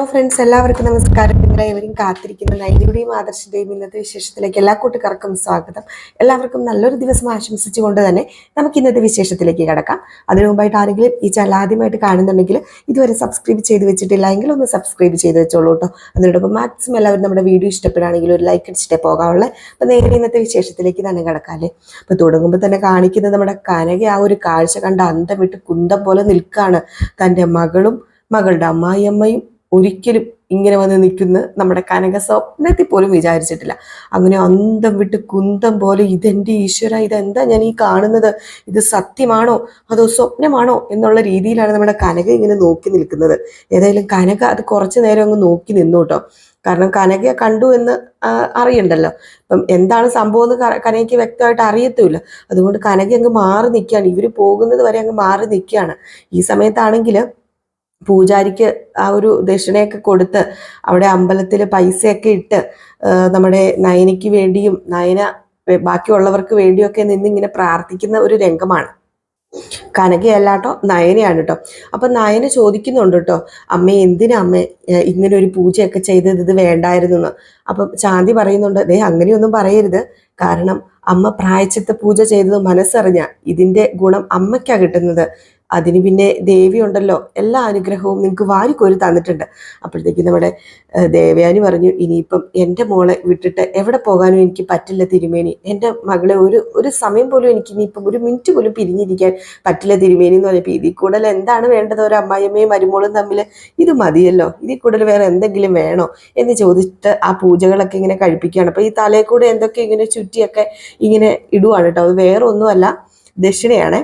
Hello friends എല്ലാവർക്കും നമസ്കാരം. നിങ്ങളെ എവരും കാത്തിരിക്കുന്ന. നൈനിയുടെയും ആദർശന്റെയും ഇന്നത്തെ വിശേഷത്തിലേക്ക് എല്ലാ കൂട്ടുകാർക്കും സ്വാഗതം. എല്ലാവർക്കും നല്ലൊരു ദിവസം ആശംസിച്ചുകൊണ്ട് തന്നെ നമുക്ക് ഇന്നത്തെ വിശേഷത്തിലേക്ക് കിടക്കാം. അതിനു മുമ്പായിട്ട് ആരെങ്കിലും ഈ ചാനൽ ആദ്യമായിട്ട് കാണുന്നുണ്ടെങ്കിൽ ഇതുവരെ സബ്സ്ക്രൈബ് ചെയ്ത് വെച്ചിട്ടില്ല എങ്കിൽ ഒന്ന് സബ്സ്ക്രൈബ് ചെയ്ത് വെച്ചോളൂ കേട്ടോ അതിനോടൊപ്പം മാക്സിമം എല്ലാവരും നമ്മുടെ വീഡിയോ ഇഷ്ടപ്പെടുകയാണെങ്കിൽ ഒരു ലൈക്ക് അടിച്ചിട്ടേ പോകാവുള്ളൂ. അപ്പം നേരെ ഇന്നത്തെ വിശേഷത്തിലേക്ക് തന്നെ കിടക്കാല്ലേ. അപ്പം തുടങ്ങുമ്പോൾ തന്നെ കാണിക്കുന്നത് നമ്മുടെ കനക ആ ഒരു കാഴ്ച കണ്ട അന്തം വിട്ട് കുന്തം പോലെ നിൽക്കുകയാണ് തന്റെ മകളും മകളുടെ അമ്മായിയമ്മയും ഒരിക്കലും ഇങ്ങനെ വന്ന് നിൽക്കുന്ന നമ്മുടെ കനക സ്വപ്നത്തിൽ പോലും വിചാരിച്ചിട്ടില്ല. അങ്ങനെ അന്തം വിട്ട് കുന്തം പോലെ ഇതെന്റെ ഈശ്വര ഇതെന്താ ഞാൻ ഈ കാണുന്നത്? ഇത് സത്യമാണോ? അതോ സ്വപ്നമാണോ? എന്നുള്ള രീതിയിലാണ് നമ്മുടെ കനക ഇങ്ങനെ നോക്കി നിൽക്കുന്നത്. ഏതായാലും കനക അത് കുറച്ച് നേരം അങ്ങ് നോക്കി നിന്നു കേട്ടോ. കാരണം കനക കണ്ടു എന്ന് അറിയണ്ടല്ലോ. അപ്പം എന്താണ് സംഭവം എന്ന് കനകയ്ക്ക് വ്യക്തമായിട്ട് അറിയത്തുമില്ല. അതുകൊണ്ട് കനക അങ്ങ് മാറി നിൽക്കുകയാണ്. ഇവർ പോകുന്നത് വരെ അങ്ങ് മാറി നിൽക്കുകയാണ്. ഈ സമയത്താണെങ്കിൽ പൂജാരിക്ക് ആ ഒരു ദക്ഷിണയൊക്കെ കൊടുത്ത് അവിടെ അമ്പലത്തിൽ പൈസയൊക്കെ ഇട്ട് നമ്മുടെ നയനയ്ക്ക് വേണ്ടിയും നയന ബാക്കിയുള്ളവർക്ക് വേണ്ടിയൊക്കെ നിന്ന് ഇങ്ങനെ പ്രാർത്ഥിക്കുന്ന ഒരു രംഗമാണ്. കനകയല്ലാട്ടോ നയനയാണ് കേട്ടോ അപ്പൊ നയന ചോദിക്കുന്നുണ്ട് കേട്ടോ അമ്മ എന്തിനാ അമ്മ ഇങ്ങനെ ഒരു പൂജയൊക്കെ ചെയ്തത് ഇത് വേണ്ടായിരുന്നു എന്ന് അപ്പം ശാന്തി പറയുന്നുണ്ട് ദേ അങ്ങനെയൊന്നും പറയരുത്. കാരണം അമ്മ പ്രായച്ചിത്ത പൂജ ചെയ്തത് മനസ്സറിഞ്ഞ ഇതിന്റെ ഗുണം അമ്മയ്ക്കാ കിട്ടുന്നത്. അതിന് പിന്നെ ദേവി ഉണ്ടല്ലോ എല്ലാ അനുഗ്രഹവും നിങ്ങൾക്ക് വാരിക്കോരി തന്നിട്ടുണ്ട്. അപ്പോഴത്തേക്ക് നമ്മുടെ ദേവയാനി പറഞ്ഞു ഇനിയിപ്പം എന്റെ മോളെ വിട്ടിട്ട് എവിടെ പോകാനും എനിക്ക് പറ്റില്ല തിരുമേനി. എന്റെ മകളെ ഒരു ഒരു സമയം പോലും എനിക്ക് ഇനിയിപ്പം ഒരു മിനിറ്റ് പോലും പിരിഞ്ഞിരിക്കാൻ പറ്റില്ല തിരുമേനി എന്ന് പറഞ്ഞപ്പോൾ ഇതിൽ കൂടുതൽ എന്താണ് വേണ്ടത്? ഒരു അമ്മായിയമ്മയും മരുമോളും തമ്മിൽ ഇത് മതിയല്ലോ? ഇതിൽ കൂടുതൽ വേറെ എന്തെങ്കിലും വേണോ? എന്ന് ചോദിച്ചിട്ട് ആ പൂജകളൊക്കെ ഇങ്ങനെ കഴിപ്പിക്കുകയാണ്. അപ്പോൾ ഈ തലയിൽ കൂടെ എന്തൊക്കെ ഇങ്ങനെ ചുറ്റിയൊക്കെ ഇങ്ങനെ ഇടുവാണ് കേട്ടോ. അത് വേറെ ഒന്നുമല്ല ദക്ഷിണയാണ്.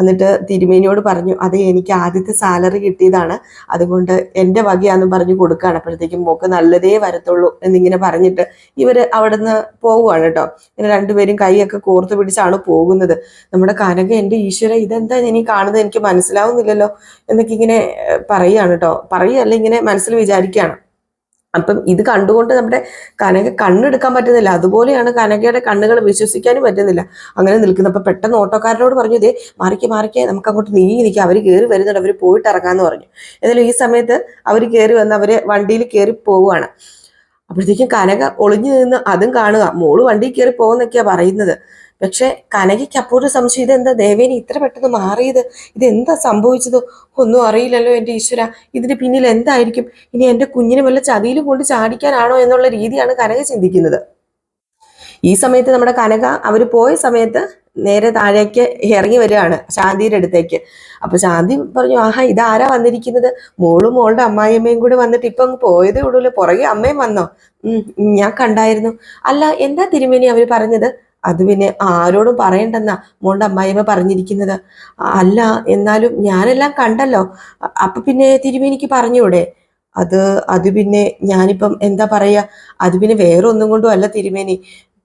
എന്നിട്ട് തിരുമേനിയോട് പറഞ്ഞു അത് എനിക്ക് ആദ്യത്തെ സാലറി കിട്ടിയതാണ്. അതുകൊണ്ട് എന്റെ വകയാന്ന് പറഞ്ഞു കൊടുക്കുകയാണ്. അപ്പോഴത്തേക്കും മോക്ക് നല്ലതേ വരത്തുള്ളൂ എന്നിങ്ങനെ പറഞ്ഞിട്ട് ഇവർ അവിടുന്ന് പോവുകയാണ് കേട്ടോ. ഇങ്ങനെ രണ്ടുപേരും കൈയൊക്കെ കോർത്ത് പിടിച്ചാണ് പോകുന്നത്. നമ്മുടെ കനക എന്റെ ഈശ്വര ഇതെന്താ ഇനി കാണുന്നത്? എനിക്ക് മനസ്സിലാവുന്നില്ലല്ലോ എന്നൊക്കെ ഇങ്ങനെ പറയുകയാണ് കേട്ടോ. പറയുകയല്ല ഇങ്ങനെ മനസ്സിൽ വിചാരിക്കുകയാണ്. അപ്പം ഇത് കണ്ടുകൊണ്ട് നമ്മുടെ കനക കണ്ണെടുക്കാൻ പറ്റുന്നില്ല. അതുപോലെയാണ് കനകയുടെ കണ്ണുകൾ വിശ്വസിക്കാനും പറ്റുന്നില്ല. അങ്ങനെ നിൽക്കുന്നത് അപ്പം പെട്ടെന്ന് ഓട്ടോക്കാരനോട് പറഞ്ഞു ഇതേ മാറിക്ക് മാറിക്ക് നമുക്ക് അങ്ങോട്ട് നീങ്ങി നിൽക്കാം. അവർ കയറി വരുന്നുണ്ട്. അവർ പോയിട്ട് ഇറങ്ങാമെന്ന് പറഞ്ഞു. എന്നാലും ഈ സമയത്ത് അവർ കയറി വന്ന് അവർ വണ്ടിയിൽ കയറി പോവുകയാണ്. അപ്പോഴത്തേക്കും കനക ഒളിഞ്ഞു നിന്ന് അതും കാണുക. മോൾ വണ്ടിയിൽ കയറി പോകുന്നൊക്കെയാണ് പറയുന്നത്. പക്ഷെ കനകയ്ക്ക് അപ്പോഴും സംശയം ഇതെന്താ ദേവേനി ഇത്ര പെട്ടെന്ന് മാറിയത്? ഇതെന്താ സംഭവിച്ചത്? ഒന്നും അറിയില്ലല്ലോ എന്റെ ഈശ്വര. ഇതിന് പിന്നിൽ എന്തായിരിക്കും? ഇനി എന്റെ കുഞ്ഞിനെ വല്ല ചതിയിലും കൊണ്ട് ചാടിക്കാനാണോ എന്നുള്ള രീതിയാണ് കനക ചിന്തിക്കുന്നത്. ഈ സമയത്ത് നമ്മുടെ കനക അവർ പോയ സമയത്ത് നേരെ താഴേക്ക് ഇറങ്ങി വരികയാണ് ശാന്തിയുടെ അടുത്തേക്ക്. അപ്പൊ ശാന്തി പറഞ്ഞു ആഹാ ഇതാരാ വന്നിരിക്കുന്നത്? മോളും മോളുടെ അമ്മായിയമ്മയും കൂടെ വന്നിട്ട് ഇപ്പൊ അങ്ങ് പോയതേ ഉള്ളൂല്ലോ? പുറകെ അമ്മയും വന്നോ? ഉം ഞാൻ കണ്ടായിരുന്നു. അല്ല എന്താ തിരുമേനി അവർ പറഞ്ഞത്? അത് പിന്നെ ആരോടും പറയണ്ടെന്നാ മോളുടെ അമ്മായിമ്മ പറഞ്ഞിരിക്കുന്നത്. അല്ല എന്നാലും ഞാനെല്ലാം കണ്ടല്ലോ. അപ്പൊ പിന്നെ തിരുമേനിക്ക് പറഞ്ഞൂടെ? അത് അത് പിന്നെ ഞാനിപ്പം എന്താ പറയാ? അത് പിന്നെ വേറെ ഒന്നും കൊണ്ടും അല്ല തിരുമേനി.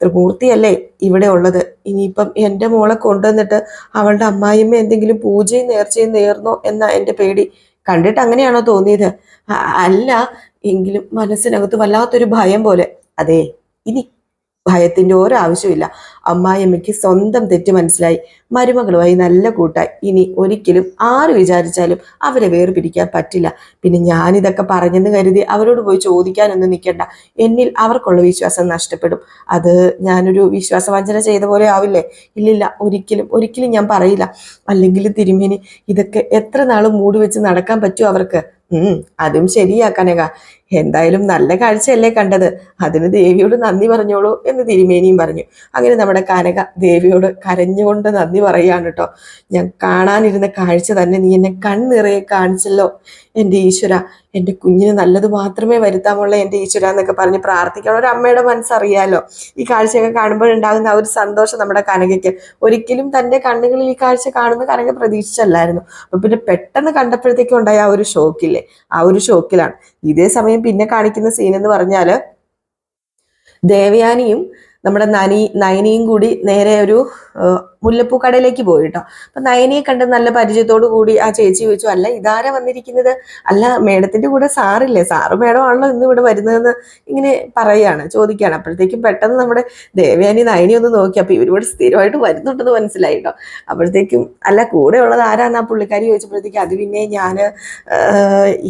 ത്രിമൂർത്തിയല്ലേ ഇവിടെ ഉള്ളത്. ഇനിയിപ്പം എന്റെ മോളെ കൊണ്ടുവന്നിട്ട് അവളുടെ അമ്മായിമ്മ എന്തെങ്കിലും പൂജയും നേർച്ചയും നേർന്നോ എന്നാ എന്റെ പേടി. കണ്ടിട്ട് അങ്ങനെയാണോ തോന്നിയത്? അല്ല എങ്കിലും മനസ്സിനകത്ത് വല്ലാത്തൊരു ഭയം പോലെ. അതെ ഇനി ഭയത്തിന്റെ ഒരാവശ്യമില്ല അമ്മായിയമ്മയ്ക്ക് സ്വന്തം തെറ്റ് മനസ്സിലായി. മരുമകളുമായി നല്ല കൂട്ടായി. ഇനി ഒരിക്കലും ആര് വിചാരിച്ചാലും അവരെ വേർപിരിക്കാൻ പറ്റില്ല. പിന്നെ ഞാനിതൊക്കെ പറഞ്ഞെന്ന് കരുതി അവരോട് പോയി ചോദിക്കാനൊന്നും നിൽക്കണ്ട എന്നിൽ അവർക്കുള്ള വിശ്വാസം നഷ്ടപ്പെടും. അത് ഞാനൊരു വിശ്വാസവഞ്ചന ചെയ്ത പോലെ ആവില്ലേ? ഇല്ലില്ല ഒരിക്കലും ഒരിക്കലും ഞാൻ പറയില്ല. അല്ലെങ്കിൽ തിരുമേനി ഇതൊക്കെ എത്ര നാൾ മൂടി വെച്ച് നടക്കാൻ പറ്റുമോ അവർക്ക്? ഉം അതും ശരിയാ കനക എന്തായാലും നല്ല കാഴ്ചയല്ലേ കണ്ടത്? അതിന് ദേവിയോട് നന്ദി പറഞ്ഞോളൂ എന്ന് തിരുമേനിയും പറഞ്ഞു. അങ്ങനെ നമ്മുടെ കനക ദേവിയോട് കരഞ്ഞുകൊണ്ട് നന്ദി പറയാണ് കേട്ടോ. ഞാൻ കാണാനിരുന്ന കാഴ്ച തന്നെ നീ എന്നെ കണ്ണിറയെ കാണിച്ചല്ലോ. എന്റെ ഈശ്വര എന്റെ കുഞ്ഞിന് നല്ലത് മാത്രമേ വരുത്താമുള്ള എന്റെ ഈശ്വര എന്നൊക്കെ പറഞ്ഞ് പ്രാർത്ഥിക്കണം ഒരു അമ്മയുടെ മനസ്സറിയാലോ? ഈ കാഴ്ചയൊക്കെ കാണുമ്പോഴുണ്ടാകുന്ന ആ ഒരു സന്തോഷം നമ്മുടെ കനകയ്ക്ക്. ഒരിക്കലും തന്റെ കണ്ണുകളിൽ ഈ കാഴ്ച കാണുന്ന കനക പ്രതീക്ഷിച്ചല്ലായിരുന്നു. അപ്പൊ പിന്നെ പെട്ടെന്ന് കണ്ടപ്പോഴത്തേക്കും ഉണ്ടായ ആ ഒരു ഷോക്കില്ലേ ആ ഒരു ഷോക്കിലാണ് ഇതേ സമയം പിന്നെ കാണിക്കുന്ന സീൻ എന്ന് പറഞ്ഞാൽ ദേവയാനിയും നമ്മുടെ നനി നയനിയും കൂടി നേരെ ഒരു മുല്ലപ്പൂ കടയിലേക്ക് പോയിട്ടോ. അപ്പൊ നയനയെ കണ്ട് നല്ല പരിചയത്തോടു കൂടി ആ ചേച്ചി ചോദിച്ചു അല്ല ഇതാരാ വന്നിരിക്കുന്നത്? അല്ല മേഡത്തിന്റെ കൂടെ സാറില്ലേ? സാറ് മേഡമാണല്ലോ ഇന്ന് ഇവിടെ വരുന്നതെന്ന് ഇങ്ങനെ പറയാണ് ചോദിക്കുകയാണ്. അപ്പോഴത്തേക്കും പെട്ടെന്ന് നമ്മുടെ ദേവയാനി നയനി ഒന്ന് നോക്കി. അപ്പൊ ഇവരിവിടെ സ്ഥിരമായിട്ട് വരുന്നുണ്ടെന്ന് മനസ്സിലായിട്ടോ. അപ്പോഴത്തേക്കും അല്ല കൂടെ ഉള്ളത് ആരാന്ന്? ആ പുള്ളിക്കാരി ചോദിച്ചപ്പോഴത്തേക്ക് അത് പിന്നെ ഞാൻ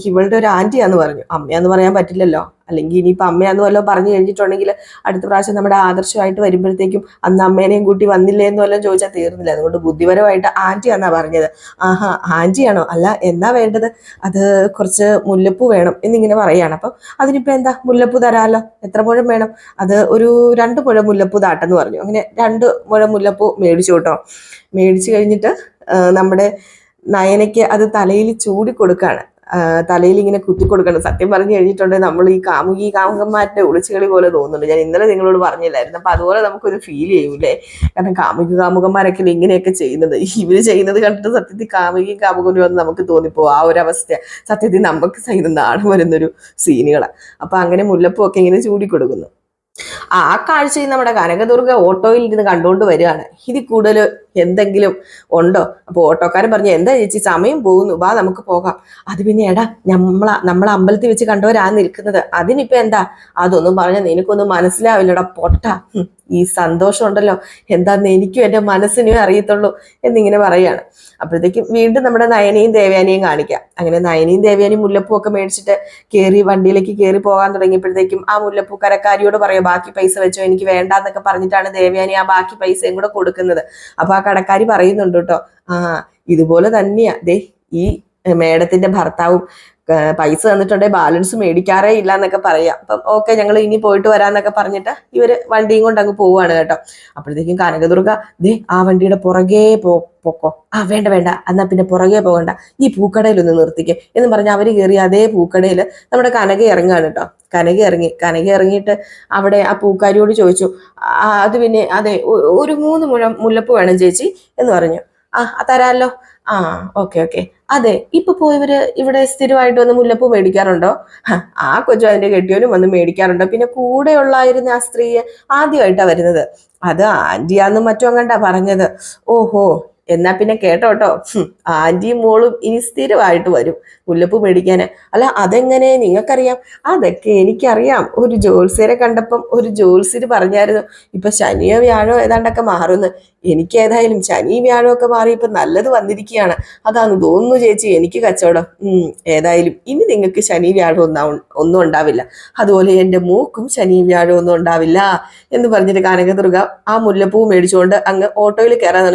ഇവളുടെ ഒരു ആന്റിയാന്ന് പറഞ്ഞു. അമ്മയാന്ന് പറയാൻ പറ്റില്ലല്ലോ. അല്ലെങ്കിൽ ഇനിയിപ്പോൾ അമ്മയാന്ന് വല്ലതും പറഞ്ഞു കഴിഞ്ഞിട്ടുണ്ടെങ്കിൽ അടുത്ത പ്രാവശ്യം നമ്മുടെ ആദർശമായിട്ട് വരുമ്പോഴത്തേക്കും അന്ന് അമ്മേനെയും കൂട്ടി വന്നില്ലേ എന്ന് വല്ലതും തീർന്നില്ല. അതുകൊണ്ട് ബുദ്ധിപരമായിട്ട് ആന്റി എന്നാ പറഞ്ഞത്. ആഹാ ആന്റിയാണോ? അല്ല എന്നാ വേണ്ടത്? അത് കുറച്ച് മുല്ലപ്പൂ വേണം എന്നിങ്ങനെ പറയാണ്. അപ്പം അതിനിപ്പോൾ എന്താ? മുല്ലപ്പൂ തരാമല്ലോ എത്ര മുഴം വേണം? അത് ഒരു രണ്ട് മുഴം മുല്ലപ്പൂ താട്ടെന്ന് പറഞ്ഞു. അങ്ങനെ രണ്ട് മുഴം മുല്ലപ്പൂ മേടിച്ചു കേട്ടോ. മേടിച്ചു കഴിഞ്ഞിട്ട് നമ്മുടെ നയനയ്ക്ക് അത് തലയിൽ ചൂടി കൊടുക്കാണ്. തലയിൽ ഇങ്ങനെ കുത്തി കൊടുക്കണം സത്യം പറഞ്ഞു കഴിഞ്ഞിട്ടുണ്ടെങ്കിൽ നമ്മൾ ഈ കാമുകി കാമുകന്മാരുടെ ഒളിച്ചുകളി പോലെ തോന്നുന്നുണ്ട്. ഞാൻ ഇന്നലെ നിങ്ങളോട് പറഞ്ഞില്ലായിരുന്നു. അപ്പൊ അതുപോലെ നമുക്കൊരു ഫീൽ ചെയ്യൂലേ? കാരണം കാമുകി കാമുകന്മാരൊക്കെ ഇങ്ങനെയൊക്കെ ചെയ്യുന്നത്? ഇവർ ചെയ്യുന്നത് കണ്ടിട്ട് സത്യത്തിൽ കാമുകി കാമുകനും എന്ന് നമുക്ക് തോന്നിപ്പോ ആ ഒരു അവസ്ഥ. സത്യത്തിൽ നമുക്ക് സഹിതം നാട് വരുന്നൊരു സീനുകളാണ് അപ്പൊ അങ്ങനെ മുല്ലപ്പൂ ഒക്കെ ഇങ്ങനെ ചൂടി കൊടുക്കുന്നു ആ കാഴ്ചയിൽ നമ്മുടെ കനകദുർഗ ഓട്ടോയിൽ ഇരുന്ന് കണ്ടുകൊണ്ട് വരികയാണ്. ഇതിൽ കൂടുതൽ എന്തെങ്കിലും ഉണ്ടോ? അപ്പോൾ ഓട്ടോക്കാരൻ പറഞ്ഞു എന്താ ചേച്ചി സമയം പോകുന്നു. വാ നമുക്ക് പോകാം. അത് പിന്നെ എടാ നമ്മള നമ്മളെ അമ്പലത്തിൽ വെച്ച് കണ്ടവരാ നിൽക്കുന്നത്. അതിനിപ്പോ എന്താ? അതൊന്നും പറഞ്ഞ നിനക്കൊന്നും മനസ്സിലാവില്ലടാ പൊട്ട. ഈ സന്തോഷം ഉണ്ടല്ലോ എന്താന്ന് എനിക്കും എന്റെ മനസ്സിനും അറിയത്തുള്ളൂ എന്നിങ്ങനെ പറയുകയാണ്. അപ്പോഴത്തേക്കും വീണ്ടും നമ്മുടെ നയനയും ദേവയാനിയും കാണിക്കാം. അങ്ങനെ നയനയും ദേവയാനിയും മുല്ലപ്പൂ ഒക്കെ മേടിച്ചിട്ട് കയറി വണ്ടിയിലേക്ക് കയറി പോകാൻ തുടങ്ങിയപ്പോഴത്തേക്കും ആ മുല്ലപ്പൂ കരക്കാരിയോട് പറയും ബാക്കി പൈസ വെച്ചോ എനിക്ക് വേണ്ട എന്നൊക്കെ പറഞ്ഞിട്ടാണ് ദേവയാനി ആ ബാക്കി പൈസയും കൂടെ കൊടുക്കുന്നത്. അപ്പൊ ആ കടക്കാരി പറയുന്നുണ്ട് കേട്ടോ ആ ഇതുപോലെ തന്നെയാ. ദേ ഈ മേടത്തിന്റെ ഭർത്താവും പൈസ തന്നിട്ടുണ്ടെങ്കിൽ ബാലൻസ് മേടിക്കാറേ ഇല്ല എന്നൊക്കെ പറയാം. അപ്പം ഓക്കെ ഞങ്ങൾ ഇനി പോയിട്ട് വരാന്നൊക്കെ പറഞ്ഞിട്ട് ഇവർ വണ്ടിയും കൊണ്ട് അങ്ങ് പോവാണ് കേട്ടോ. അപ്പോഴത്തേക്കും കനകദുർഗ ദേ ആ വണ്ടിയുടെ പുറകെ പോ പൊക്കോ. ആ വേണ്ട വേണ്ട. എന്നാ പിന്നെ പുറകെ പോകണ്ട. ഈ പൂക്കടയിൽ ഒന്ന് നിർത്തിക്കേ. എന്ന് പറഞ്ഞ് അവർ കയറി അതേ പൂക്കടയിൽ നമ്മുടെ കനക ഇറങ്ങാണ് കേട്ടോ. കനക ഇറങ്ങി കനക ഇറങ്ങിയിട്ട് അവിടെ ആ പൂക്കാരിയോട് ചോദിച്ചു "ആ, അത് പിന്നെ അതെ ഒരു മൂന്ന് മുഴം മുല്ലപ്പ് വേണം ചേച്ചി എന്ന് പറഞ്ഞു. ആ തരാമല്ലോ ആ ഓക്കെ ഓക്കെ. അതെ ഇപ്പൊ പോയവര് ഇവിടെ സ്ഥിരമായിട്ട് വന്ന് മുല്ലപ്പൂ മേടിക്കാറുണ്ടോ? ആ കൊച്ചു അതിന്റെ കെട്ടിയവനും വന്ന് മേടിക്കാറുണ്ടോ? പിന്നെ കൂടെ ഉള്ളായിരുന്ന ആ സ്ത്രീ ആദ്യമായിട്ടാ വരുന്നത്. അത് ആന്റിയാന്നും മറ്റും അങ്ങണ്ടാ പറഞ്ഞത്. ഓഹോ. എന്നാ പിന്നെ കേട്ടോ കേട്ടോ ആന്റിയും മോളും ഇനി സ്ഥിരമായിട്ട് വരും. മുല്ലപ്പൂ മേടിക്കാന്. അല്ല അതെങ്ങനെ? നിങ്ങൾക്കറിയാം. അതൊക്കെ എനിക്കറിയാം. ഒരു ജോത്സ്യരെ കണ്ടപ്പം ഒരു ജോത്സ്യര് പറഞ്ഞായിരുന്നു ഇപ്പൊ ശനിയോ വ്യാഴോ ഏതാണ്ടൊക്കെ മാറുന്നു. എനിക്ക് ഏതായാലും ശനി വ്യാഴോ ഒക്കെ മാറി ഇപ്പൊ നല്ലത് വന്നിരിക്കുകയാണ്. അതാന്ന് തോന്നുന്നു ചേച്ചി എനിക്ക് കച്ചവടം. ഏതായാലും ഇനി നിങ്ങൾക്ക് ശനി വ്യാഴം ഒന്നും ഒന്നും ഉണ്ടാവില്ല. അതുപോലെ എന്റെ മൂക്കും ശനി വ്യാഴം ഒന്നും ഉണ്ടാവില്ല എന്ന് പറഞ്ഞിട്ട് കനകദുർഗ ആ മുല്ലപ്പൂ മേടിച്ചുകൊണ്ട് അങ്ങ് ഓട്ടോയിൽ കയറാൻ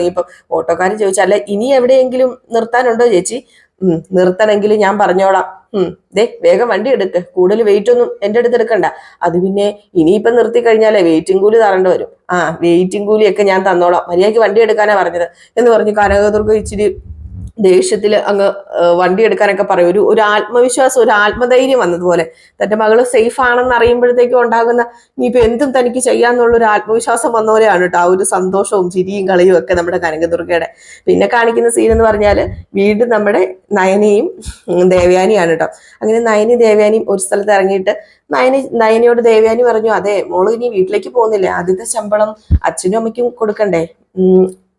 തുടങ്ങിയപ്പം ചോദിച്ചു ചോദിച്ചാൽ ഇനി എവിടെയെങ്കിലും നിർത്താനുണ്ടോ ചേച്ചി? ഉം നിർത്തണമെങ്കിൽ ഞാൻ പറഞ്ഞോളാം. ഉം ദേ വേഗം വണ്ടി എടുക്ക്. കൂടുതൽ വെയിറ്റ് ഒന്നും എന്റെ അടുത്ത് എടുക്കണ്ട. അത് പിന്നെ ഇനിയിപ്പം നിർത്തി കഴിഞ്ഞാലേ വെയിറ്റിംഗ് കൂലി തരേണ്ടി വരും. ആ വെയിറ്റിംഗ് കൂലിയൊക്കെ ഞാൻ തന്നോളാം. മര്യാദയ്ക്ക് വണ്ടി എടുക്കാനാ പറഞ്ഞത് എന്ന് പറഞ്ഞ് കനകദുർഗ ഇച്ചിരി ദേഷ്യത്തിൽ അങ്ങ് വണ്ടി എടുക്കാനൊക്കെ പറയും. ഒരു ഒരു ആത്മവിശ്വാസം ഒരു ആത്മധൈര്യം വന്നതുപോലെ. തന്റെ മകൾ സേഫ് ആണെന്ന് അറിയുമ്പോഴത്തേക്കും ഉണ്ടാകുന്ന ഇനിയിപ്പോ എന്തും തനിക്ക് ചെയ്യാന്നുള്ള ഒരു ആത്മവിശ്വാസം വന്ന പോലെയാണ് കേട്ടോ ആ ഒരു സന്തോഷവും ചിരിയും കളിയും ഒക്കെ നമ്മുടെ കനകദുർഗയുടെ. പിന്നെ കാണിക്കുന്ന സീൻ എന്ന് പറഞ്ഞാൽ വീണ്ടും നമ്മുടെ നയനയും ദേവ്യാനിയാണ് കേട്ടോ അങ്ങനെ നയനി ദേവയാനിയും ഒരു സ്ഥലത്ത് ഇറങ്ങിയിട്ട് നയനി നയനയോട് ദേവയാനി പറഞ്ഞു അതെ മോൾ ഇനി വീട്ടിലേക്ക് പോകുന്നില്ലേ? ആദ്യത്തെ ശമ്പളം അച്ഛനും അമ്മയ്ക്കും കൊടുക്കണ്ടേ?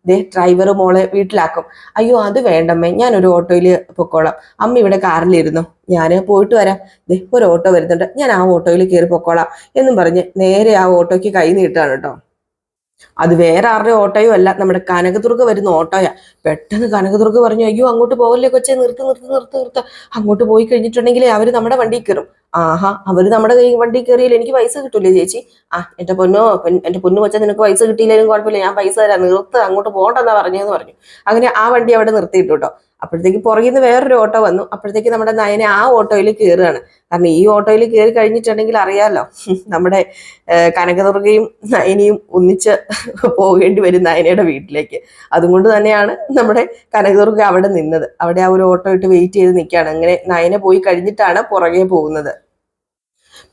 ദേ ഡ്രൈവർ മോളെ വീട്ടിലാക്കും. അയ്യോ അത് വേണ്ടമ്മേ ഞാനൊരു ഓട്ടോയിൽ പൊക്കോളാം. അമ്മ ഇവിടെ കാറിലിരുന്നു. ഞാൻ പോയിട്ട് വരാം. ദേ ഒരു ഓട്ടോ വരുന്നുണ്ട്. ഞാൻ ആ ഓട്ടോയിൽ കയറി പൊക്കോളാം എന്നും പറഞ്ഞ് നേരെ ആ ഓട്ടോയ്ക്ക് കൈ നീട്ടാണ് കേട്ടോ. അത് വേറെ ആരുടെ ഓട്ടോയോ അല്ല നമ്മുടെ കനകദുർഗ വരുന്ന ഓട്ടോയാ. പെട്ടെന്ന് കനകദുർഗ പറഞ്ഞു അയ്യോ അങ്ങോട്ട് പോകല്ലേ കൊച്ചെ നിർത്ത് നിർത്ത് നിർത്ത് നിർത്ത്. അങ്ങോട്ട് പോയി കഴിഞ്ഞിട്ടുണ്ടെങ്കിൽ അവർ നമ്മുടെ വണ്ടി കയറും. ആഹാ അവർ നമ്മുടെ കൈ വണ്ടി കയറിയാൽ എനിക്ക് പൈസ കിട്ടൂലേ ചേച്ചി? ആ എന്റെ പൊന്നോ എന്റെ പൊന്നു വെച്ചാൽ നിനക്ക് പൈസ കിട്ടിയില്ലെങ്കിലും കുഴപ്പമില്ല ഞാൻ പൈസ തരാം നിർത്ത് അങ്ങോട്ട് പോകണ്ടെന്നാ പറഞ്ഞതെന്ന് പറഞ്ഞു. അങ്ങനെ ആ വണ്ടി അവിടെ നിർത്തിയിട്ടു കേട്ടോ അപ്പോഴത്തേക്ക് പുറകിൽ നിന്ന് വേറൊരു ഓട്ടോ വന്നു. അപ്പോഴത്തേക്ക് നമ്മുടെ നയനെ ആ ഓട്ടോയിൽ കയറുകയാണ്. കാരണം ഈ ഓട്ടോയിൽ കയറി കഴിഞ്ഞിട്ടുണ്ടെങ്കിൽ അറിയാമല്ലോ നമ്മുടെ കനകദുർഗയും നയനയും ഒന്നിച്ച് പോകേണ്ടി വരും നയനയുടെ വീട്ടിലേക്ക്. അതുകൊണ്ട് തന്നെയാണ് നമ്മുടെ കനകദുർഗ അവിടെ നിന്നത്. അവിടെ ആ ഒരു ഓട്ടോ ഇട്ട് വെയിറ്റ് ചെയ്ത് നിൽക്കുകയാണ്. അങ്ങനെ നയന പോയി കഴിഞ്ഞിട്ടാണ് പുറകെ പോകുന്നത്.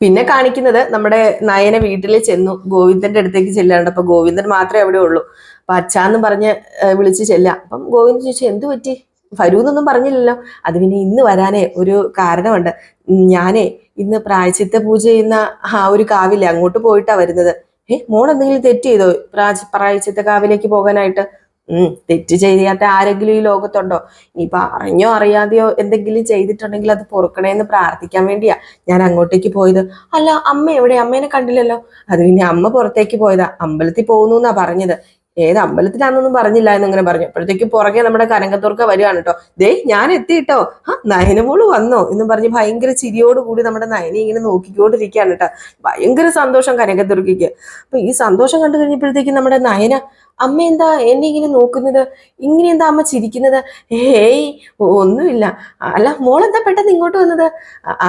പിന്നെ കാണിക്കുന്നത് നമ്മുടെ നയന വീട്ടിൽ ചെന്നു. ഗോവിന്ദന്റെ അടുത്തേക്ക് ചെല്ലാണ്ട് അപ്പൊ ഗോവിന്ദൻ മാത്രമേ അവിടെ ഉള്ളൂ. അപ്പൊ അച്ഛാന്ന് പറഞ്ഞ് വിളിച്ച് ചെല്ലാം അപ്പം ഗോവിന്ദൻ ചോദിച്ചു എന്ത് പറ്റി? വരൂന്നൊന്നും പറഞ്ഞില്ലല്ലോ. അത് പിന്നെ ഇന്ന് വരാനേ ഒരു കാരണമുണ്ട്. ഞാനേ ഇന്ന് പ്രായച്ചിത്ത പൂജ ചെയ്യുന്ന ആ ഒരു കാവില്ലേ അങ്ങോട്ട് പോയിട്ടാ വരുന്നത്. ഏ മോൾ എന്തെങ്കിലും തെറ്റ് ചെയ്തോ? പ്രാച പ്രായച്ചിത്ത കാവിലേക്ക് പോകാനായിട്ട്? ഉം തെറ്റ് ചെയ്യാത്ത ആരെങ്കിലും ഈ ലോകത്തുണ്ടോ? ഇനിയിപ്പൊ അറിഞ്ഞോ അറിയാതെയോ എന്തെങ്കിലും ചെയ്തിട്ടുണ്ടെങ്കിൽ അത് പൊറുക്കണേന്ന് പ്രാർത്ഥിക്കാൻ വേണ്ടിയാ ഞാൻ അങ്ങോട്ടേക്ക് പോയത്. അല്ല അമ്മ എവിടെ? അമ്മേനെ കണ്ടില്ലല്ലോ. അത് പിന്നെ അമ്മ പുറത്തേക്ക് പോയതാ. അമ്പലത്തിൽ പോകുന്നു എന്നാ പറഞ്ഞത്. ഏത് അമ്പലത്തിലാണെന്നൊന്നും പറഞ്ഞില്ല എന്നിങ്ങനെ പറഞ്ഞു. അപ്പോഴത്തേക്ക് പുറകെ നമ്മുടെ കനകത്തുർക്ക വരികയാണ് കേട്ടോ ദേ ഞാൻ എത്തിയിട്ടോ. ആ നയനമോൾ വന്നോ എന്ന് പറഞ്ഞ് ഭയങ്കര കൂടി നമ്മുടെ നയനെ ഇങ്ങനെ നോക്കിക്കൊണ്ടിരിക്കുകയാണ് കേട്ടോ ഭയങ്കര സന്തോഷം കനകത്തുർക്കിക്ക് അപ്പൊ ഈ സന്തോഷം കണ്ടു കഴിഞ്ഞപ്പോഴത്തേക്ക് നമ്മുടെ നയന അമ്മ എന്താ എന്നെ ഇങ്ങനെ നോക്കുന്നത്? ഇങ്ങനെ എന്താ അമ്മ ചിരിക്കുന്നത്? ഏയ് ഒന്നുമില്ല. അല്ല മോളെന്താ പെട്ടെന്ന് ഇങ്ങോട്ട് വന്നത്?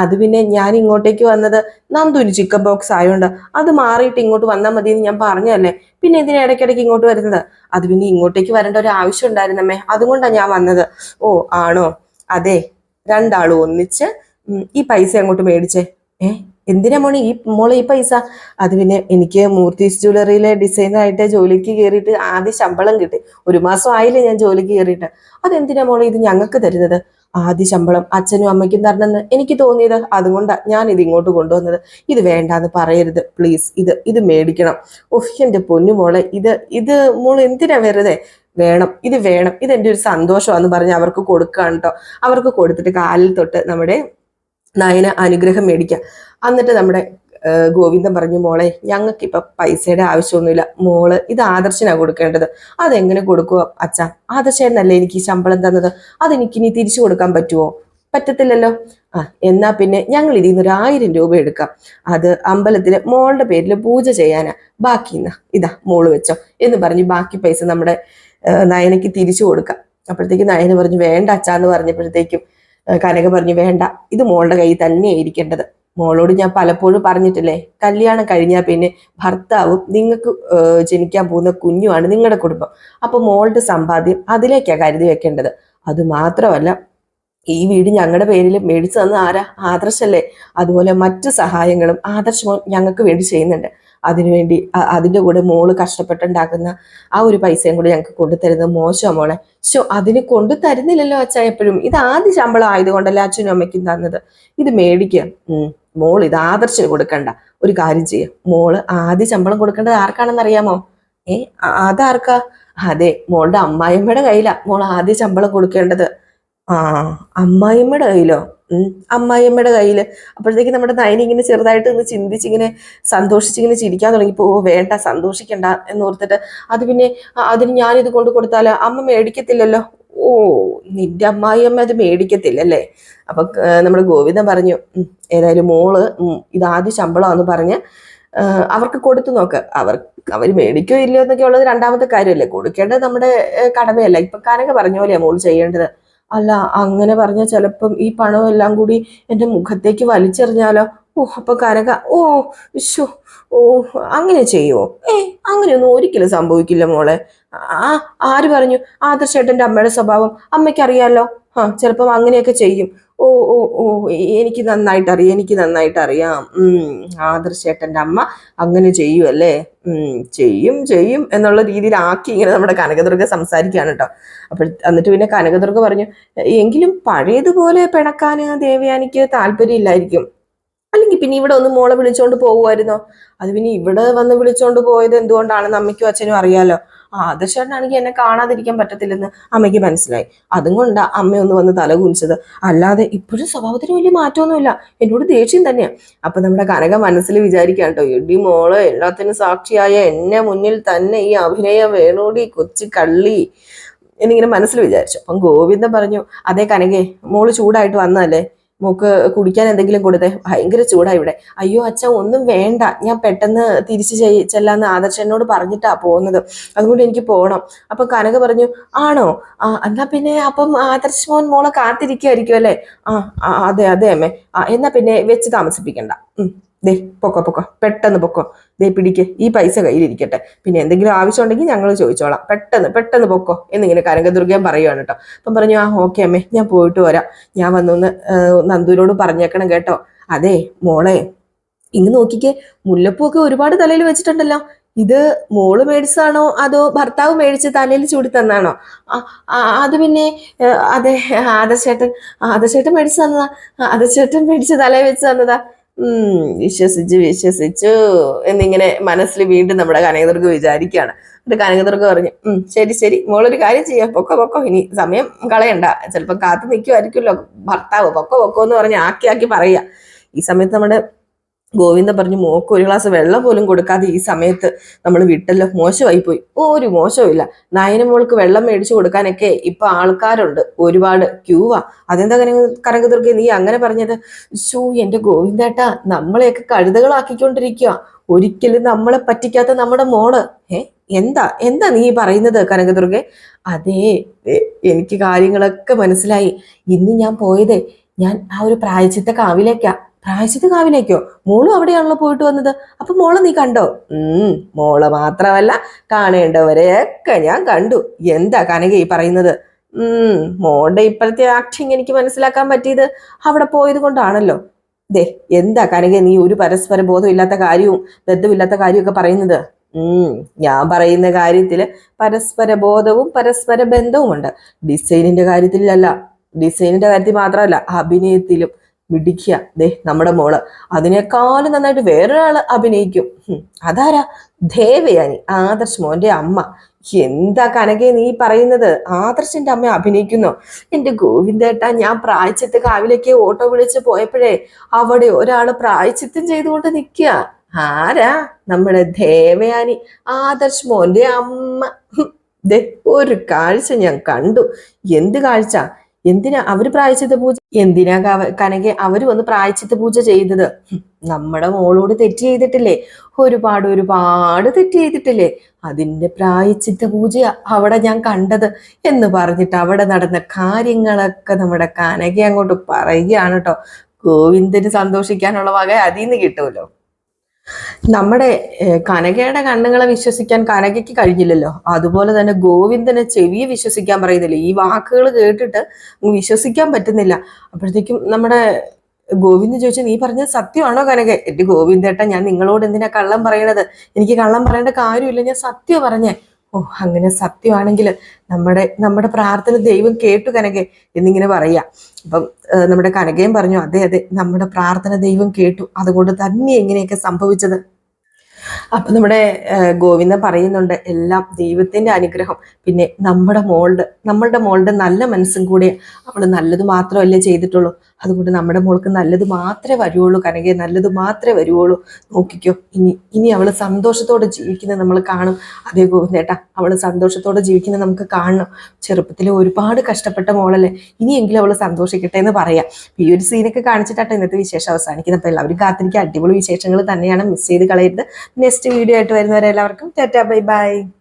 അത് പിന്നെ ഞാൻ ഇങ്ങോട്ടേക്ക് വന്നത് നന്ദൊരു ചിക്കൻ ബോക്സ് ആയതുകൊണ്ട് അത് മാറിയിട്ട് ഇങ്ങോട്ട് വന്നാൽ മതി എന്ന് ഞാൻ പറഞ്ഞതല്ലേ? പിന്നെ ഇതിന് ഇടയ്ക്കിടയ്ക്ക് ഇങ്ങോട്ട് വരുന്നത്? അത് പിന്നെ ഇങ്ങോട്ടേക്ക് വരേണ്ട ഒരു ആവശ്യം ഉണ്ടായിരുന്നമ്മേ. അതുകൊണ്ടാണ് ഞാൻ വന്നത്. ഓ ആണോ? അതെ രണ്ടാളും ഒന്നിച്ച് ഈ പൈസ അങ്ങോട്ട് മേടിച്ചേ. ഏ എന്തിനാ മോണി ഈ മോളെ ഈ പൈസ? അത് പിന്നെ എനിക്ക് മൂർത്തീസ് ജ്വല്ലറിയിലെ ഡിസൈനറായിട്ട് ജോലിക്ക് കയറിയിട്ട് ആദ്യം ശമ്പളം കിട്ടി. ഒരു മാസം ആയില്ലേ ഞാൻ ജോലിക്ക് കയറിയിട്ട് അതെന്തിനാ മോളെ ഇത് ഞങ്ങൾക്ക് തരുന്നത്? ആദ്യ ശമ്പളം അച്ഛനും അമ്മയ്ക്കും തരണമെന്ന് എനിക്ക് തോന്നിയത് അതുകൊണ്ടാണ് ഞാൻ ഇത് ഇങ്ങോട്ട് കൊണ്ടുവന്നത്. ഇത് വേണ്ടാന്ന് പറയരുത്. പ്ലീസ് ഇത് ഇത് മേടിക്കണം. ഓഹ് എന്റെ പൊന്നു മോളെ ഇത് ഇത് മോൾ എന്തിനാ വെറുതെ? വേണം ഇത് വേണം. ഇത് എന്റെ ഒരു സന്തോഷമാന്ന് പറഞ്ഞ് അവർക്ക് കൊടുക്കുകയാണ് കേട്ടോ അവർക്ക് കൊടുത്തിട്ട് കാലിൽ തൊട്ട് നമ്മുടെ നയന അനുഗ്രഹം മേടിക്കാം. എന്നിട്ട് നമ്മുടെ ഗോവിന്ദൻ പറഞ്ഞു മോളെ ഞങ്ങൾക്ക് ഇപ്പൊ പൈസയുടെ ആവശ്യമൊന്നുമില്ല. മോൾ ഇത് ആദർശനാ കൊടുക്കേണ്ടത്. അതെങ്ങനെ കൊടുക്കുക അച്ഛ? ആദർശനല്ലേ എനിക്ക് ശമ്പളം തന്നത്? അതെനിക്ക് ഇനി തിരിച്ചു കൊടുക്കാൻ പറ്റുമോ പറ്റത്തില്ലല്ലോ. ആ എന്നാ പിന്നെ ഞങ്ങൾ ഇതിൽ നിന്ന് ഒരു ആയിരം രൂപ എടുക്കാം. അത് അമ്പലത്തിൽ മോളുടെ പേരിൽ പൂജ ചെയ്യാനാ. ബാക്കി ഇന്നാ ഇതാ മോൾ വെച്ചോ. എന്ന് പറഞ്ഞ് ബാക്കി പൈസ നമ്മുടെ നയനയ്ക്ക് തിരിച്ചു കൊടുക്കാം. അപ്പോഴത്തേക്ക് നയന പറഞ്ഞു വേണ്ട അച്ഛ എന്ന് പറഞ്ഞപ്പോഴത്തേക്കും കനക പറഞ്ഞു വേണ്ട. ഇത് മോളുടെ കൈ തന്നെയാ ഇരിക്കേണ്ടത്. മോളോട് ഞാൻ പലപ്പോഴും പറഞ്ഞിട്ടില്ലേ കല്യാണം കഴിഞ്ഞാൽ പിന്നെ ഭർത്താവും നിങ്ങൾക്ക് ജനിക്കാൻ പോകുന്ന കുഞ്ഞുമാണ് നിങ്ങളുടെ കുടുംബം. അപ്പൊ മോളുടെ സമ്പാദ്യം അതിലേക്കാണ് കരുതി വെക്കേണ്ടത്. അത് മാത്രമല്ല ഈ വീട് ഞങ്ങളുടെ പേരിൽ മേടിച്ചു തന്ന ആരാ? ആദർശല്ലേ. അതുപോലെ മറ്റു സഹായങ്ങളും ആദർശ് ഞങ്ങൾക്ക് വേണ്ടി ചെയ്യുന്നുണ്ട്. അതിനുവേണ്ടി അതിന്റെ കൂടെ മോൾ കഷ്ടപ്പെട്ടുണ്ടാക്കുന്ന ആ ഒരു പൈസയും കൂടി ഞങ്ങൾക്ക് കൊണ്ടുതരുന്നത് മോശമാണ് മോളെ. ശോ അതിന് കൊണ്ടു തരുന്നില്ലല്ലോ അച്ഛ എപ്പോഴും. ഇത് ആദ്യ ശമ്പളം ആയതുകൊണ്ടല്ലേ അച്ഛനും അമ്മയ്ക്കും തന്നത്. ഇത് മേടിക്കുക മോൾ ഇത് ആദർശിന് കൊടുക്കണ്ട. ഒരു കാര്യം ചെയ്യുക മോൾ ആദ്യ ശമ്പളം കൊടുക്കേണ്ടത് ആർക്കാണെന്ന് അറിയാമോ? ഏ അതാർക്കാ? അതെ മോളുടെ അമ്മായിമ്മയുടെ കയ്യിലാ മോൾ ആദ്യ ശമ്പളം കൊടുക്കേണ്ടത്. ആ അമ്മായിമ്മയുടെ കയ്യിലോ? ഉം അമ്മായിയമ്മയുടെ കയ്യിൽ. അപ്പോഴത്തേക്ക് നമ്മുടെ നയനി ഇങ്ങനെ ചെറുതായിട്ട് ഒന്ന് ചിന്തിച്ചിങ്ങനെ സന്തോഷിച്ചിങ്ങനെ ചിരിക്കാൻ തുടങ്ങിപ്പോ ഓ വേണ്ട സന്തോഷിക്കണ്ട എന്ന് ഓർത്തിട്ട് അത് പിന്നെ അതിന് ഞാനിത് കൊണ്ട് കൊടുത്താലോ? അമ്മ മേടിക്കത്തില്ലല്ലോ. നിന്റെ അമ്മായിയമ്മ അത് മേടിക്കത്തില്ലല്ലേ? അപ്പൊ നമ്മുടെ ഗോവിന്ദൻ പറഞ്ഞു "ഉം, ഏതായാലും മോൾ ഇത് ആദ്യ ശമ്പളമാന്ന് പറഞ്ഞ് അവർക്ക് കൊടുത്തു നോക്ക്. അവർ അവർ മേടിക്കോ ഇല്ലയോ എന്നൊക്കെ ഉള്ളത് രണ്ടാമത്തെ കാര്യമല്ലേ. കൊടുക്കേണ്ടത് നമ്മുടെ കടമയല്ല. ഇപ്പൊ കനക പറഞ്ഞ പോലെയാ മോൾ ചെയ്യേണ്ടത്. അല്ല അങ്ങനെ പറഞ്ഞ ചിലപ്പം ഈ പണം എല്ലാം കൂടി എന്റെ മുഖത്തേക്ക് വലിച്ചെറിഞ്ഞാലോ? ഓ അപ്പൊ കനക ഓ വിശു ഓ അങ്ങനെ ചെയ്യുമോ ഏ അങ്ങനെയൊന്നും ഒരിക്കലും സംഭവിക്കില്ല മോളെ. ആ ആര് പറഞ്ഞു? ആദർശേട്ടന്റെ അമ്മയുടെ സ്വഭാവം അമ്മയ്ക്കറിയാലോ. ആ ചിലപ്പം അങ്ങനെയൊക്കെ ചെയ്യും. ഓ ഓ ഓ എനിക്ക് നന്നായിട്ട് അറിയാം എനിക്ക് നന്നായിട്ട് അറിയാം ഉം ആദർശേട്ടന്റെ അമ്മ അങ്ങനെ ചെയ്യുമല്ലേ ചെയ്യും ചെയ്യും എന്നുള്ള രീതിയിലാക്കി ഇങ്ങനെ നമ്മുടെ കനകദുർഗ സംസാരിക്കുകയാണ് കേട്ടോ. അപ്പോൾ എന്നിട്ട് പിന്നെ കനകദുർഗ പറഞ്ഞു എങ്കിലും പഴയതുപോലെ പിണക്കാന് ദേവയാനിക്ക് താല്പര്യമില്ലായിരിക്കും. അല്ലെങ്കിൽ പിന്നെ ഇവിടെ ഒന്ന് മോളെ വിളിച്ചോണ്ട് പോകുമായിരുന്നോ അത് പിന്നെ ഇവിടെ വന്ന് വിളിച്ചോണ്ട് പോയത് എന്തുകൊണ്ടാണെന്ന് അമ്മയ്ക്കും അച്ഛനും അറിയാലോ. ആദർശേട്ടനാണെങ്കിൽ എന്നെ കാണാതിരിക്കാൻ പറ്റത്തില്ലെന്ന് അമ്മയ്ക്ക് മനസ്സിലായി. അതും കൊണ്ടാ അമ്മ ഒന്ന് വന്ന് തല കുനിച്ചത്. അല്ലാതെ ഇപ്പോഴും സ്വഭാവത്തിന് വലിയ മാറ്റമൊന്നുമില്ല. എന്നോട് ദേഷ്യം തന്നെയാണ് അപ്പൊ നമ്മുടെ കനക മനസ്സിൽ വിചാരിക്കാം കേട്ടോ എടി മോൾ എല്ലാത്തിനും സാക്ഷിയായ എന്നെ മുന്നിൽ തന്നെ ഈ അഭിനയ വേണോടി കൊച്ചു കള്ളി. എന്നിങ്ങനെ മനസ്സിൽ വിചാരിച്ചു. അപ്പം ഗോവിന്ദൻ പറഞ്ഞു അതേ കനകേ മോൾ ചൂടായിട്ട് വന്നതല്ലേ? മോക്ക് കുടിക്കാൻ എന്തെങ്കിലും കൊടുത്തേ. ഭയങ്കര ചൂടാ ഇവിടെ. അയ്യോ അച്ഛ ഒന്നും വേണ്ട. ഞാൻ പെട്ടെന്ന് തിരിച്ചു ചെയ്- ചെല്ലാന്ന് ആദർശനോട് പറഞ്ഞിട്ടാ പോകുന്നത്. അതുകൊണ്ട് എനിക്ക് പോകണം അപ്പൊ കനക പറഞ്ഞു ആണോ? ആ എന്നാ പിന്നെ അപ്പം ആദർശ് മോൻ മോളെ കാത്തിരിക്കുമായിരിക്കും അല്ലേ? ആ അതെ അതെ അമ്മേ. ആ എന്നാ പിന്നെ വെച്ച് താമസിപ്പിക്കണ്ട. ഉം. ദേ പൊക്കോ പൊക്കോ. പെട്ടെന്ന് പൊക്കോ. ദേ പിടിക്ക്. ഈ പൈസ കയ്യിലിരിക്കട്ടെ. പിന്നെ എന്തെങ്കിലും ആവശ്യം ഉണ്ടെങ്കിൽ ഞങ്ങൾ ചോദിച്ചോളാം. പെട്ടെന്ന് പെട്ടെന്ന് പൊക്കോ എന്നിങ്ങനെ കനകദുർഗയും പറയുകയാണ് കേട്ടോ. അപ്പം പറഞ്ഞു ആ ഓക്കെ അമ്മേ ഞാൻ പോയിട്ട് വരാം. ഞാൻ വന്നൊന്ന് നന്ദുവിനോട് പറഞ്ഞേക്കണം കേട്ടോ. അതെ മോളെ ഇങ്ങ് നോക്കിക്കേ. മുല്ലപ്പൂക്കെ ഒരുപാട് തലയിൽ വെച്ചിട്ടുണ്ടല്ലോ. ഇത് മോൾ മേടിച്ചതാണോ? അതോ ഭർത്താവ് മേടിച്ച് തലയിൽ ചൂടി തന്നാണോ? അത് പിന്നെ അതെ ആദർശേട്ടൻ ആദർശേട്ടൻ മേടിച്ചു തന്നതാ. ആദർശേട്ടൻ മേടിച്ച് തലയിൽ വെച്ച് തന്നതാ. വിശ്വസിച്ചു വിശ്വസിച്ചു എന്നിങ്ങനെ മനസ്സിൽ വീണ്ടും നമ്മുടെ കനകദുർഗ വിചാരിക്കുകയാണ്. എന്നിട്ട് കനകദുർഗ പറഞ്ഞു ഉം ശരി ശരി മോളൊരു കാര്യം ചെയ്യാം പൊക്കോ പൊക്കോ ഇനി സമയം കളയണ്ട. ചിലപ്പോൾ കാത്തു നിൽക്കുമായിരിക്കുമല്ലോ ഭർത്താവ് പൊക്കോ പൊക്കോ എന്ന് പറഞ്ഞ് ആക്കി ആക്കി പറയുക. ഈ സമയത്ത് നമ്മുടെ ഗോവിന്ദ പറഞ്ഞു മോക്ക് ഒരു ഗ്ലാസ് വെള്ളം പോലും കൊടുക്കാതെ ഈ സമയത്ത് നമ്മൾ വിട്ടല്ലോ. മോശമായി പോയി ഒരു മോശമില്ല നയന മോൾക്ക് വെള്ളം മേടിച്ചു കൊടുക്കാനൊക്കെ ഇപ്പൊ ആൾക്കാരുണ്ട്. ഒരുപാട് ക്യൂവാ. അതെന്താ കനക കനകദുർഗ നീ അങ്ങനെ പറഞ്ഞത്? ഷൂ എന്റെ ഗോവിന്ദേട്ടാ നമ്മളെയൊക്കെ കഴുതകളാക്കിക്കൊണ്ടിരിക്കുക ഒരിക്കലും നമ്മളെ പറ്റിക്കാത്ത നമ്മുടെ മോൾ. ഏ എന്താ എന്താ നീ പറയുന്നത് കനകദുർഗെ അതേ എനിക്ക് കാര്യങ്ങളൊക്കെ മനസ്സിലായി. ഇന്ന് ഞാൻ പോയത് ഞാൻ ആ ഒരു പ്രായച്ചിത്ത കാവിലേക്കാ പ്രായച്ചിത്ത കാവിലേക്കോ? മോളും അവിടെയാണല്ലോ പോയിട്ട് വന്നത്. അപ്പൊ മോളെ നീ കണ്ടോ? ഉം മോളെ മാത്രമല്ല കാണേണ്ടവരെയൊക്കെ ഞാൻ കണ്ടു. എന്താ കനക ഈ പറയുന്നത്? ഉം മോളുടെ ഇപ്പോഴത്തെ ആക്ടിങ് എനിക്ക് മനസ്സിലാക്കാൻ പറ്റിയത് അവിടെ പോയത് കൊണ്ടാണല്ലോ. ദേ എന്താ കനക നീ ഒരു പരസ്പര ബോധമില്ലാത്ത കാര്യവും ബന്ധമില്ലാത്ത കാര്യമൊക്കെ പറയുന്നത്? ഉം ഞാൻ പറയുന്ന കാര്യത്തിൽ പരസ്പര ബോധവും പരസ്പര ബന്ധവുമുണ്ട്. ഡിസൈനിന്റെ കാര്യത്തിലല്ല. ഡിസൈനിന്റെ കാര്യത്തിൽ മാത്രമല്ല അഭിനയത്തിലും മിടിക്കുക. ദേ നമ്മുടെ മോൾ. അതിനേക്കാളും നന്നായിട്ട് വേറൊരാൾ അഭിനയിക്കും. അതാരാ? ദേവയാനി ആദർശ് മോന്റെ അമ്മ. എന്താ കനകെ നീ പറയുന്നത്? ആദർശിന്റെ അമ്മ അഭിനയിക്കുന്നു. എന്റെ ഗോവിന്ദേട്ടാ ഞാൻ പ്രായച്ചിത്ത് കാവിലേക്ക് ഓട്ടോ വിളിച്ച് പോയപ്പോഴേ അവിടെ ഒരാൾ പ്രായച്ചിത്തം ചെയ്തുകൊണ്ട് നിൽക്കുക. ആരാ? നമ്മുടെ ദേവയാനി ആദർശ് മോന്റെ അമ്മ. ദേ ഒരു കാഴ്ച ഞാൻ കണ്ടു. എന്ത് കാഴ്ച? എന്തിനാ അവർ പ്രായച്ചിത്ത പൂജ? എന്തിനാ കനകെ അവർ വന്ന് പ്രായച്ചിത്ത പൂജ ചെയ്തത്? നമ്മുടെ മോളോട് തെറ്റ് ചെയ്തിട്ടില്ലേ? ഒരുപാട് ഒരുപാട് തെറ്റ് ചെയ്തിട്ടില്ലേ? അതിന്റെ പ്രായച്ചിത്ത പൂജ അവിടെ ഞാൻ കണ്ടത് എന്ന് പറഞ്ഞിട്ട് അവിടെ നടന്ന കാര്യങ്ങളൊക്കെ നമ്മുടെ കനക അങ്ങോട്ട് പറയുകയാണ് കേട്ടോ ഗോവിന്ദന് സന്തോഷിക്കാനുള്ള വക അതിൽ നിന്ന് കിട്ടുമല്ലോ നമ്മുടെ കനകയുടെ കണ്ണുകളെ വിശ്വസിക്കാൻ കനകയ്ക്ക് കഴിഞ്ഞില്ലല്ലോ. അതുപോലെ തന്നെ ഗോവിന്ദനെ ചെവിയെ വിശ്വസിക്കാൻ പറയുന്നില്ല. ഈ വാക്കുകൾ കേട്ടിട്ട് വിശ്വസിക്കാൻ പറ്റുന്നില്ല. അപ്പോഴത്തേക്കും നമ്മുടെ ഗോവിന്ദ് ചോദിച്ചു നീ പറഞ്ഞത് സത്യമാണോ കനക? എന്റെ ഗോവിന്ദേട്ട ഞാൻ നിങ്ങളോട് എന്തിനാ കള്ളം പറയണത്? എനിക്ക് കള്ളം പറയേണ്ട കാര്യമില്ല. ഞാൻ സത്യം പറഞ്ഞേ. ഓ അങ്ങനെ സത്യമാണെങ്കിൽ നമ്മുടെ നമ്മുടെ പ്രാർത്ഥന ദൈവം കേട്ടു കനകെ എന്നിങ്ങനെ പറയാ. അപ്പം നമ്മുടെ കനകയും പറഞ്ഞു അതെ അതെ നമ്മുടെ പ്രാർത്ഥന ദൈവം കേട്ടു. അതുകൊണ്ട് തന്നെ എങ്ങനെയൊക്കെ സംഭവിച്ചത്. അപ്പൊ നമ്മുടെ ഗോവിന്ദ പറയുന്നുണ്ട് എല്ലാം ദൈവത്തിന്റെ അനുഗ്രഹം. പിന്നെ നമ്മുടെ മോളുടെ നമ്മളുടെ മോളുടെ നല്ല മനസ്സും കൂടെ അവൾ നല്ലത് മാത്രമല്ലേ ചെയ്തിട്ടുള്ളൂ. അതുകൊണ്ട് നമ്മുടെ മോൾക്ക് നല്ലത് മാത്രമേ വരുവുള്ളൂ കനകെ നല്ലത് മാത്രമേ വരുവുള്ളൂ. നോക്കിക്കോ ഇനി ഇനി അവൾ സന്തോഷത്തോടെ ജീവിക്കുന്നത് നമ്മൾ കാണും. അതേ ഗോവിന്ദേട്ടാ അവൾ സന്തോഷത്തോടെ ജീവിക്കുന്നത് നമുക്ക് കാണണം. ചെറുപ്പത്തിൽ ഒരുപാട് കഷ്ടപ്പെട്ട മോളല്ലേ ഇനിയെങ്കിലും അവൾ സന്തോഷിക്കട്ടെ എന്ന് പറയാം. ഈ ഒരു സീനൊക്കെ കാണിച്ചിട്ടാട്ടോ ഇന്നത്തെ വിശേഷം അവസാനിക്കുന്നത്. അപ്പോൾ എല്ലാവരും കാത്തിരിക്കുക. അടിപൊളി വിശേഷങ്ങൾ തന്നെയാണ് മിസ് ചെയ്ത് കളയരുത്. നെക്സ്റ്റ് വീഡിയോ ആയിട്ട് വരുന്നവരെ എല്ലാവർക്കും ടാറ്റാ ബൈ ബൈ.